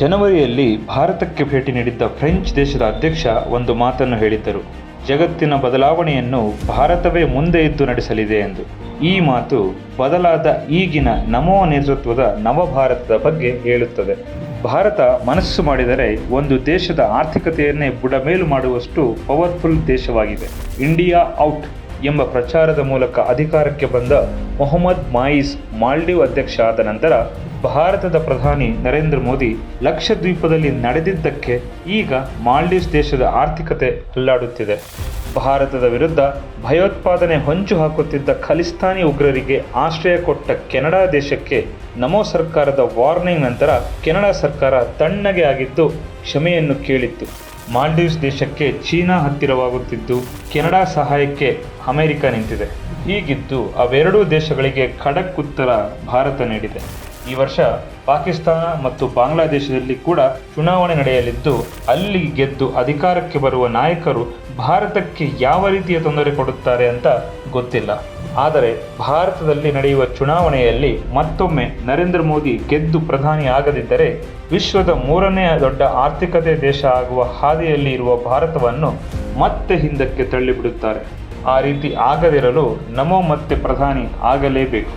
ಜನವರಿಯಲ್ಲಿ ಭಾರತಕ್ಕೆ ಭೇಟಿ ನೀಡಿದ್ದ ಫ್ರೆಂಚ್ ದೇಶದ ಅಧ್ಯಕ್ಷ ಒಂದು ಮಾತನ್ನು ಹೇಳಿದ್ದರು. ಜಗತ್ತಿನ ಬದಲಾವಣೆಯನ್ನು ಭಾರತವೇ ಮುಂದೆ ಇದ್ದು ನಡೆಸಲಿದೆ ಎಂದು. ಈ ಮಾತು ಬದಲಾದ ಈಗಿನ ನಮೋ ನೇತೃತ್ವದ ನವಭಾರತದ ಬಗ್ಗೆ ಹೇಳುತ್ತದೆ. ಭಾರತ ಮನಸ್ಸು ಮಾಡಿದರೆ ಒಂದು ದೇಶದ ಆರ್ಥಿಕತೆಯನ್ನೇ ಬುಡಮೇಲು ಮಾಡುವಷ್ಟು ಪವರ್ಫುಲ್ ದೇಶವಾಗಿದೆ. India out. ಎಂಬ ಪ್ರಚಾರದ ಮೂಲಕ ಅಧಿಕಾರಕ್ಕೆ ಬಂದ ಮೊಹಮ್ಮದ್ ಮಾಯಿಸ್ ಮಾಲ್ಡೀವ್ ಅಧ್ಯಕ್ಷ ಆದ ನಂತರ ಭಾರತದ ಪ್ರಧಾನಿ ನರೇಂದ್ರ ಮೋದಿ ಲಕ್ಷದ್ವೀಪದಲ್ಲಿ ನಡೆದಿದ್ದಕ್ಕೆ ಈಗ ಮಾಲ್ಡೀವ್ಸ್ ದೇಶದ ಆರ್ಥಿಕತೆ ಅಲ್ಲಾಡುತ್ತಿದೆ. ಭಾರತದ ವಿರುದ್ಧ ಭಯೋತ್ಪಾದನೆ ಹೊಂಚು ಹಾಕುತ್ತಿದ್ದ ಖಲಿಸ್ತಾನಿ ಉಗ್ರರಿಗೆ ಆಶ್ರಯ ಕೊಟ್ಟ ಕೆನಡಾ ದೇಶಕ್ಕೆ ನಮೋ ಸರ್ಕಾರದ ವಾರ್ನಿಂಗ್ ನಂತರ ಕೆನಡಾ ಸರ್ಕಾರ ತಣ್ಣಗೆ ಆಗಿದ್ದು ಕ್ಷಮೆಯನ್ನು ಕೇಳಿತ್ತು. ಮಾಲ್ಡೀವ್ಸ್ ದೇಶಕ್ಕೆ ಚೀನಾ ಹತ್ತಿರವಾಗುತ್ತಿದ್ದು, ಕೆನಡಾ ಸಹಾಯಕ್ಕೆ ಅಮೆರಿಕ ನಿಂತಿದೆ. ಹೀಗಿದ್ದು, ಅವೆರಡೂ ದೇಶಗಳಿಗೆ ಖಡಕ್ ಉತ್ತರ ಭಾರತ ನೀಡಿದೆ. ಈ ವರ್ಷ ಪಾಕಿಸ್ತಾನ ಮತ್ತು ಬಾಂಗ್ಲಾದೇಶದಲ್ಲಿ ಕೂಡ ಚುನಾವಣೆ ನಡೆಯಲಿದ್ದು, ಅಲ್ಲಿ ಗೆದ್ದು ಅಧಿಕಾರಕ್ಕೆ ಬರುವ ನಾಯಕರು ಭಾರತಕ್ಕೆ ಯಾವ ರೀತಿಯ ತೊಂದರೆ ಕೊಡುತ್ತಾರೆ ಅಂತ ಗೊತ್ತಿಲ್ಲ. ಆದರೆ ಭಾರತದಲ್ಲಿ ನಡೆಯುವ ಚುನಾವಣೆಯಲ್ಲಿ ಮತ್ತೊಮ್ಮೆ ನರೇಂದ್ರ ಮೋದಿ ಗೆದ್ದು ಪ್ರಧಾನಿ ಆಗದಿದ್ದರೆ ವಿಶ್ವದ ಮೂರನೇ ದೊಡ್ಡ ಆರ್ಥಿಕತೆ ದೇಶ ಆಗುವ ಹಾದಿಯಲ್ಲಿ ಇರುವ ಭಾರತವನ್ನು ಮತ್ತೆ ಹಿಂದಕ್ಕೆ ತಳ್ಳಿಬಿಡುತ್ತಾರೆ. ಆ ರೀತಿ ಆಗದಿರಲು ನಮೋ ಮತ್ತೆ ಪ್ರಧಾನಿ ಆಗಲೇಬೇಕು.